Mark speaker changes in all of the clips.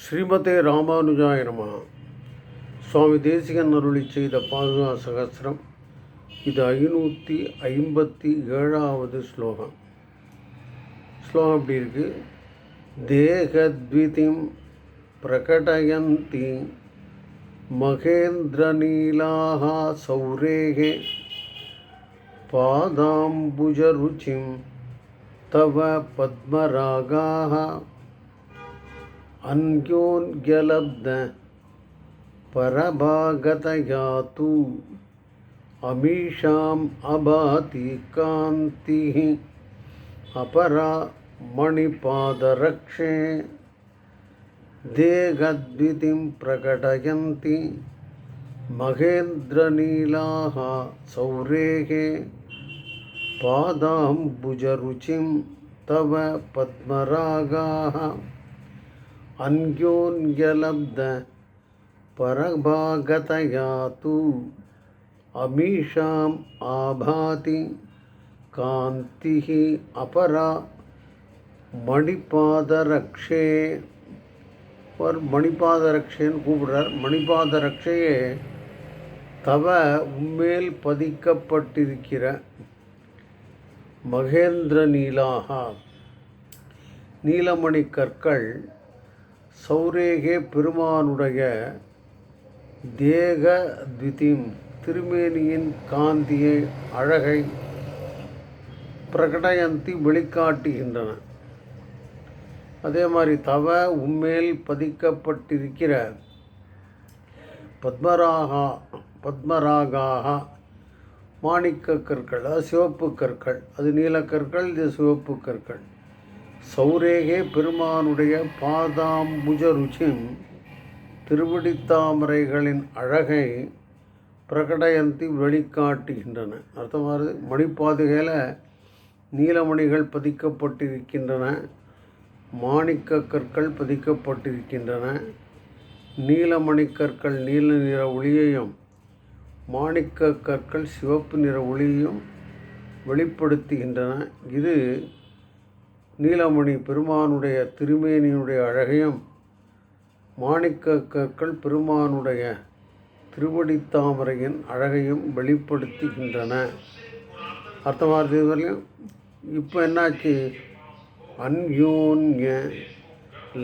Speaker 1: ஸ்ரீமதே ராமானுஜாய நம. சுவாமி தேசிகன் அருளி செய்த பாதுகா சகசிரம். இது ஐநூற்றி ஐம்பத்தி ஏழாவது ஸ்லோகம். ஸ்லோகம் எப்படி இருக்கு? தேகத்விதிம் பிரகடயந்தி மகேந்திரநீலாக சௌரேகே பாதாம்புஜருச்சிம் தவ பத்மராகாக अन्योन्यलब्ध। परभागतया तु अमीषाम् अभाति कान्तिः। अपरा मणिपादरक्षे। देहद्वितिं प्रकटयन्ति। महेन्द्रनीलाः सौरेः। पादाम्बुजरुचिं तव पद्मरागाः। ಅನ್ಯೋನ್ಯಲಬ್ಧ ಪರಭಾಗತಯಾತು ಅಮೀಷಾಂ ಆಭಾತಿ ಕಾಂತಿ ಅಪರ ಮಣಿಪಾದರಕ್ಷೆ அவர் மணிபாதரக்ஷைன்னு கூப்பிடுறார். மணிபாதரக்ஷையே தவ உண்மையில் பதிக்கப்பட்டிருக்கிற மகேந்திர நீலாக நீலமணி கற்கள் சௌரேகே பெருமானுடைய தேக திதிம் திருமேனியின் காந்தியை அழகை பிரகடயந்தி வெளிக்காட்டுகின்றன. அதே மாதிரி தவ உண்மையில் பதிக்கப்பட்டிருக்கிற பத்மராகா பத்மராகாக மாணிக்க கற்கள் அது சிவப்பு கற்கள் அது நீலக்கற்கள் இது சிவப்பு கற்கள். சௌரேகே பெருமானுடைய பாதாம்புஜ ருச்சிம் திருவடித்தாமரைகளின் அழகை பிரகடயந்தி வெளிக்காட்டுகின்றன. அர்த்தமானது மணிப்பாதுகையில் நீலமணிகள் பதிக்கப்பட்டிருக்கின்றன மாணிக்க கற்கள் பதிக்கப்பட்டிருக்கின்றன நீலமணி கற்கள் நீல நிற ஒளியையும் மாணிக்க கற்கள் சிவப்பு நிற ஒளியையும் வெளிப்படுத்துகின்றன. இது நீலமணி பெருமானுடைய திருமேனியுடைய அழகையும் மாணிக்க கற்கள் பெருமானுடைய திருவடித்தாமரையின் அழகையும் வெளிப்படுத்துகின்றன. அர்த்தமாக இதுவரையும் இப்போ என்னாச்சு? அன்யோன்ய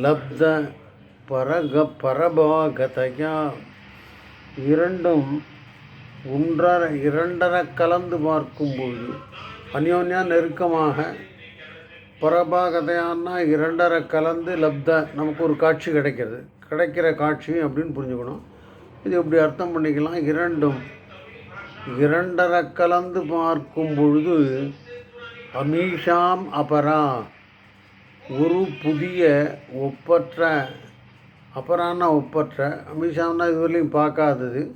Speaker 1: லப்த பரக பரபாகதையா இரண்டும் ஒன்றரை இரண்டரை கலந்து பார்க்கும்போது அந்யோன்யா நெருக்கமாக பரபாகதையான்னா இரண்டரை கலந்து லப்த நமக்கு ஒரு காட்சி கிடைக்கிறது. கிடைக்கிற காட்சி அப்படின்னு புரிஞ்சுக்கணும். இது இப்படி அர்த்தம் பண்ணிக்கலாம்? இரண்டும். இரண்டரை கலந்து பார்க்கும் பொழுது அமீஷாம் அபரா ஒரு புதிய ஒப்பற்ற அபரான ஒப்பற்ற அமீஷாம்னா இதுவரையும் பார்க்காதது.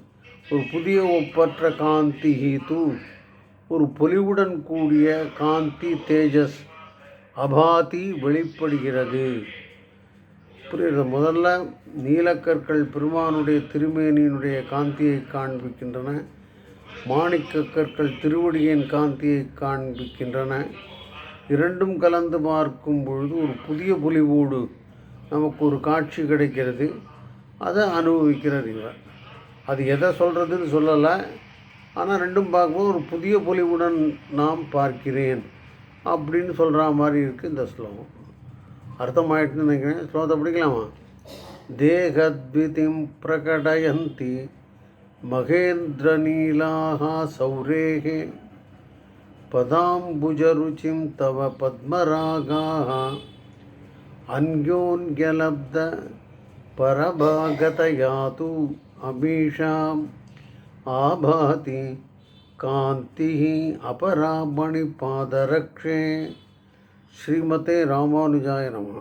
Speaker 1: ஒரு புதிய ஒப்பற்ற காந்தி ஹீது ஒரு பொலிவுடன் கூடிய காந்தி தேஜஸ் அபாதி வெளிப்படுகிறது. புரியுது? முதல்ல நீலக்கற்கள் பெருமானுடைய திருமேனியினுடைய காந்தியை காண்பிக்கின்றன. மாணிக்க கற்கள் திருவடியின் காந்தியை காண்பிக்கின்றன. இரண்டும் கலந்து பார்க்கும் பொழுது ஒரு புதிய பொலிவோடு நமக்கு ஒரு காட்சி கிடைக்கிறது. அதை அனுபவிக்கிறார் இவர். அது எதை சொல்கிறதுன்னு சொல்லலை. ஆனால் ரெண்டும் பார்க்கும்போது ஒரு புதிய பொலிவுடன் நாம் பார்க்கிறேன். அப்படின்னு சொல்கிற மாதிரி இருக்குது இந்த ஸ்லோகம். அர்த்தமாயிட்டுன்னு நினைக்கிறேன். ஸ்லோகத்தை படிக்கலாமா? தேகத்விதிம் பிரகடயந்தி மகேந்திரநீலாக சௌரேகே பதாம்புஜருச்சிம் தவ பத்மராகாக அன்யோன்யலப்த பரபாகதயாது அபீஷாம் ஆபாதி कान्तिः अपरामणिपादरक्षे श्रीमते रामानुजाय नमः